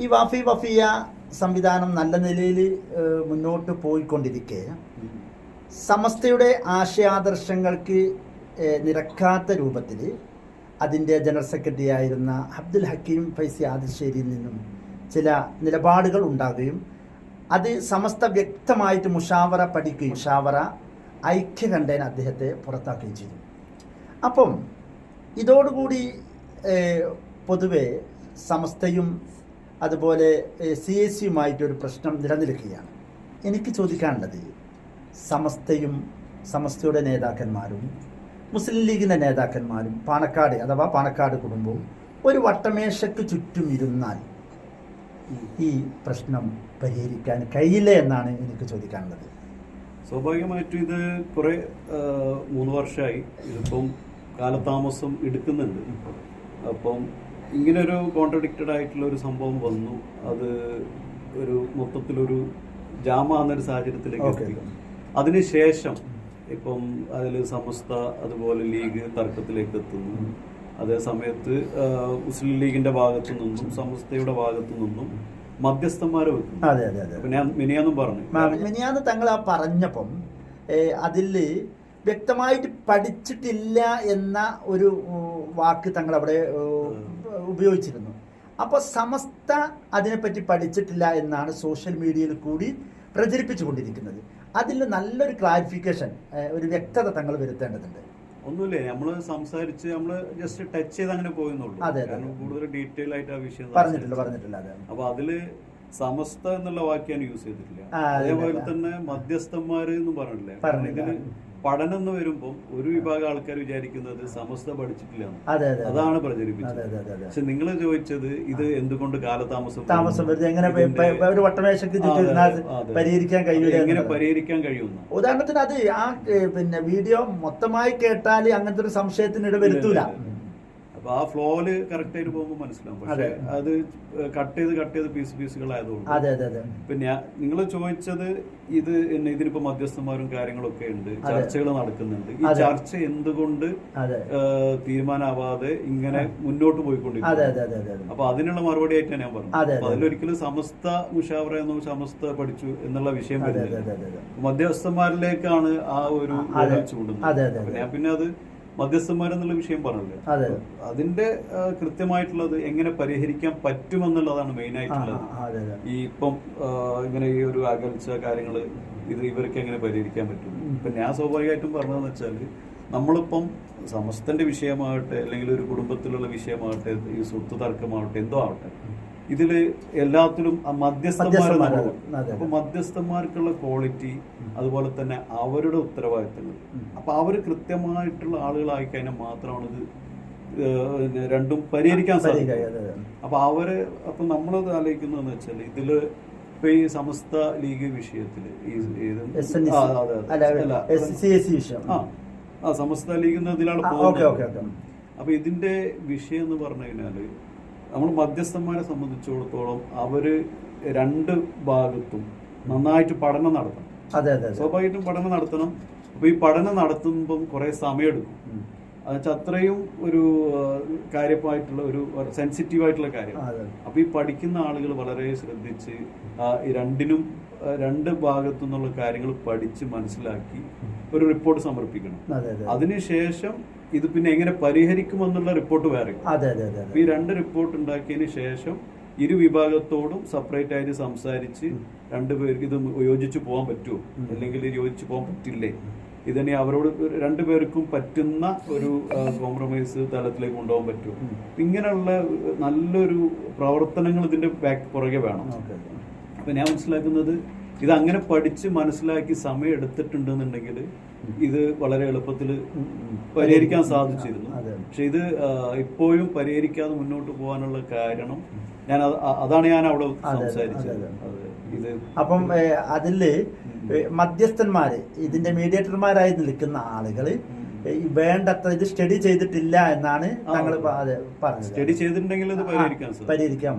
ഈ വാഫി വഫിയ സംവിധാനം നല്ല നിലയിൽ മുന്നോട്ട് പോയിക്കൊണ്ടിരിക്കെ. സമസ്തയുടെ ആശയാദർശങ്ങൾക്ക് നിരക്കാത്ത രൂപത്തിൽ അതിന്റെ ജനറൽ സെക്രട്ടറി ആയിരുന്ന അബ്ദുൽ ഹക്കീം ഫൈസി ആദിശ്ശേരിയിൽ നിന്നും ചില നിലപാടുകൾ ഉണ്ടാകുകയും അത് സമസ്ത വ്യക്തമായിട്ട് മുഷാവറ പഠിക്കുകയും മുഷാവറ ഐക്യകണ്ഠേന അദ്ദേഹത്തെ പുറത്താക്കുകയും ചെയ്തു. അപ്പം ഇതോടുകൂടി പൊതുവെ സമസ്തയും അതുപോലെ സി എസ് സിയുമായിട്ടൊരു പ്രശ്നം നിലനിൽക്കുകയാണ്. എനിക്ക് ചോദിക്കാനുള്ളത് സമസ്തയും സമസ്തയുടെ നേതാക്കന്മാരും മുസ്ലിം ലീഗിന്റെ നേതാക്കന്മാരും പാണക്കാട് അഥവാ പാണക്കാട് കുടുംബവും ഒരു വട്ടമേശയ്ക്ക് ചുറ്റും ഇരുന്നാൽ ഈ പ്രശ്നം പരിഹരിക്കാൻ കഴിയില്ല എന്നാണ് എനിക്ക് ചോദിക്കാനുള്ളത്. സ്വാഭാവികമായിട്ടും ഇത് കുറേ മൂന്ന് വർഷമായി ഇതിപ്പം കാലതാമസം എടുക്കുന്നുണ്ട്. അപ്പം ഇങ്ങനൊരു കോൺട്രഡിക്റ്റഡ് ആയിട്ടുള്ള ഒരു സംഭവം വന്നു. അത് ഒരു മൊത്തത്തിലൊരു ജാമാകുന്നൊരു സാഹചര്യത്തിലേക്ക്. എത്തി അതിനുശേഷം ഇപ്പം അതിൽ സമസ്ത അതുപോലെ ലീഗ് തർക്കത്തിലേക്ക് എത്തുന്നു. അതേ സമയത്ത് മുസ്ലിം ലീഗിന്റെ ഭാഗത്തു നിന്നും സമസ്തയുടെ ഭാഗത്തു നിന്നും മധ്യസ്ഥന്മാരെ അതെ അതെ മിനിയാന്നും പറഞ്ഞു. മിനിയാന്ന് തങ്ങൾ ആ പറഞ്ഞപ്പം അതിൽ വ്യക്തമായിട്ട് പഠിച്ചിട്ടില്ല എന്ന ഒരു വാക്ക് തങ്ങൾ അവിടെ ഉപയോഗിച്ചിരുന്നു. അപ്പോൾ സമസ്ത അതിനെപ്പറ്റി പഠിച്ചിട്ടില്ല എന്നാണ് സോഷ്യൽ മീഡിയയിൽ കൂടി പ്രചരിപ്പിച്ചു കൊണ്ടിരിക്കുന്നത് അതിൽ നല്ലൊരു ക്ലാരിഫിക്കേഷൻ ഒരു വ്യക്തത തങ്ങൾ വരുത്തേണ്ടതുണ്ട്. ഒന്നുമില്ലേ? നമ്മൾ സംസാരിച്ച് നമ്മൾ ജസ്റ്റ് ടച്ച് ചെയ്ത് അങ്ങനെ പോയെന്നുള്ളൂ. അതെ. കാരണം കൂടുതൽ ഡീറ്റെയിൽ ആയിട്ട് ആ വിഷയം പറഞ്ഞിട്ടില്ല പറഞ്ഞിട്ടില്ല അതെ. അപ്പൊ അതിൽ സമസ്ത എന്നുള്ള വാക്യാണ് യൂസ് ചെയ്തിട്ടില്ല. അതേപോലെ തന്നെ മധ്യസ്ഥന്മാര് എന്ന് കാരണം പറഞ്ഞില്ല. പഠനം എന്ന് വരുമ്പോൾ ഒരു വിഭാഗം ആൾക്കാർ വിചാരിക്കുന്നത് സമസ്ത പഠിച്ചിട്ടില്ല അതെ അതെ അതെ. അതാണ് അതെ പ്രചരിപ്പിച്ചത് പക്ഷെ നിങ്ങൾ ചോദിച്ചത് ഇത് എന്തുകൊണ്ട് കാലതാമസം താമസം വരുന്നത് എങ്ങനെ ഒരു വട്ടമേശക്ക്. പരിഹരിക്കാൻ കഴിയുന്നു എങ്ങനെ പരിഹരിക്കാൻ കഴിയുന്ന? ഉദാഹരണത്തിന് അത് ആ പിന്നെ വീഡിയോ മൊത്തമായി കേട്ടാൽ അങ്ങനത്തെ ഒരു സംശയത്തിന് ഇട വരുത്തൂല അപ്പൊ ആ ഫ്ലോയിൽ കറക്റ്റ് ആയിട്ട് പോകുമ്പോൾ മനസ്സിലാവും. പക്ഷെ അത്. കട്ട് ചെയ്ത് കട്ട് ചെയ്ത് പീസ് പീസുകളായതുകൊണ്ട് അതെ അതെ അതെ. പിന്നെ നിങ്ങൾ ചോദിച്ചത് ഇത് ഇതിനിപ്പോ മധ്യസ്ഥന്മാരും കാര്യങ്ങളൊക്കെ ഉണ്ട്. ചർച്ചകൾ നടക്കുന്നുണ്ട്. ഈ ചർച്ച എന്തുകൊണ്ട് തീരുമാനമാവാതെ ഇങ്ങനെ മുന്നോട്ട് പോയിക്കൊണ്ടിരിക്കും അപ്പൊ അതിനുള്ള മറുപടി ആയിട്ടാണ് ഞാൻ പറഞ്ഞത്. അപ്പൊ അതെ. അതിലൊരിക്കലും സമസ്ത മുഷാവറ എന്നോ സമസ്ത പഠിച്ചു എന്നുള്ള വിഷയം മധ്യസ്ഥന്മാരിലേക്കാണ് ആ ഒരു ചൂടുന്നത്. ഞാൻ പിന്നെ അത് മധ്യസ്ഥന്മാരെന്നുള്ള വിഷയം പറഞ്ഞില്ലേ? അതെ. അതിന്റെ കൃത്യമായിട്ടുള്ളത് എങ്ങനെ പരിഹരിക്കാൻ പറ്റുമെന്നുള്ളതാണ് മെയിൻ ആയിട്ടുള്ളത് ഈ ഇപ്പം ഇങ്ങനെ ഈ ഒരു അകൽച്ച കാര്യങ്ങൾ ഇത് ഇവർക്ക് എങ്ങനെ പരിഹരിക്കാൻ പറ്റും? ഇപ്പൊ ഞാൻ സ്വാഭാവികമായിട്ടും പറഞ്ഞതെന്ന് വെച്ചാൽ നമ്മളിപ്പം സമസ്തന്റെ വിഷയമാകട്ടെ അല്ലെങ്കിൽ ഒരു കുടുംബത്തിലുള്ള വിഷയമാകട്ടെ ഈ സ്വത്ത് തർക്കമാകട്ടെ എന്തോ ആവട്ടെ ഇതിൽ എല്ലാത്തിലും ആ മധ്യസ്ഥന്മാരെ മധ്യസ്ഥന്മാര്, നമ്മൾ അതെ, അതെ. അപ്പൊ മധ്യസ്ഥന്മാർക്കുള്ള ക്വാളിറ്റി അതുപോലെ തന്നെ അവരുടെ ഉത്തരവാദിത്തങ്ങൾ. അപ്പൊ അവർ കൃത്യമായിട്ടുള്ള ആളുകളായി കഴിഞ്ഞാൽ മാത്രമാണ് ഇത് രണ്ടും പരിഹരിക്കാൻ സാധിക്കും. അപ്പൊ അവർ അപ്പൊ നമ്മളത് ആലോചിക്കുന്നതെന്ന് വെച്ചാൽ ഇതിൽ ഇപ്പൊ ഈ സമസ്ത ലീഗ് വിഷയത്തിൽ ആ, സമസ്ത ലീഗ്. അപ്പൊ ഇതിന്റെ വിഷയം എന്ന് പറഞ്ഞു കഴിഞ്ഞാൽ നമ്മൾ മധ്യസ്ഥന്മാരെ സംബന്ധിച്ചിടത്തോളം അവർ രണ്ട് ഭാഗത്തും നന്നായിട്ട് പഠനം നടത്തണം. അതെ അതെ സ്വാഭാവികമായിട്ടും പഠനം നടത്തണം. അപ്പൊ ഈ പഠനം നടത്തുമ്പം കുറെ സമയമെടുക്കും. എന്നുവെച്ചാൽ അത്രയും ഒരു കാര്യമായിട്ടുള്ള ഒരു സെൻസിറ്റീവ് ആയിട്ടുള്ള കാര്യം. അപ്പോൾ അപ്പൊ ഈ പഠിക്കുന്ന ആളുകൾ വളരെ ശ്രദ്ധിച്ച് ഈ രണ്ടിനും രണ്ട് ഭാഗത്തു നിന്നുള്ള കാര്യങ്ങൾ പഠിച്ച് മനസ്സിലാക്കി ഒരു റിപ്പോർട്ട് സമർപ്പിക്കണം. അതെ അതെ അതിനുശേഷം ഇത് പിന്നെ എങ്ങനെ പരിഹരിക്കുമെന്നുള്ള റിപ്പോർട്ട് വേറെ. ഈ രണ്ട് റിപ്പോർട്ട് ഉണ്ടാക്കിയതിന് ശേഷം ഇരു വിഭാഗത്തോടും സെപ്പറേറ്റ് ആയിട്ട് സംസാരിച്ച് രണ്ടുപേർക്ക് ഇത് യോജിച്ചു പോകാൻ പറ്റുമോ അല്ലെങ്കിൽ യോജിച്ചു പോകാൻ പറ്റില്ലേ? ഇതിനെ അവരോട് രണ്ടുപേർക്കും പറ്റുന്ന ഒരു കോംപ്രമൈസ് തലത്തിലേക്ക് കൊണ്ടുപോകാൻ പറ്റും. ഇങ്ങനെയുള്ള നല്ലൊരു പ്രവർത്തനങ്ങൾ ഇതിന്റെ ബാക്ക് പുറകെ വേണം. അപ്പൊ ഞാൻ മനസ്സിലാക്കുന്നത് ഇത് അങ്ങനെ പഠിച്ച് മനസ്സിലാക്കി സമയം എടുത്തിട്ടുണ്ടെന്നുണ്ടെങ്കിൽ ഇത് വളരെ എളുപ്പത്തിൽ. പരിഹരിക്കാൻ സാധിച്ചിരുന്നു. പക്ഷെ ഇത് ഇപ്പോഴും പരിഹരിക്കാതെ മുന്നോട്ട് പോകാനുള്ള കാരണം ഞാൻ അതാണ് ഞാൻ അവിടെ സംസാരിച്ചത്. ഇത് അപ്പം അതിൽ മധ്യസ്ഥന്മാര് ഇതിന്റെ മീഡിയേറ്റർമാരായി നിൽക്കുന്ന ആളുകൾ വേണ്ടത്ര ഇത് സ്റ്റഡി ചെയ്തിട്ടില്ല എന്നാണ് ഞങ്ങൾ പറഞ്ഞത്. സ്റ്റഡി ചെയ്തിട്ടുണ്ടെങ്കിൽ പരിഹരിക്കാൻ പരിഹരിക്കാൻ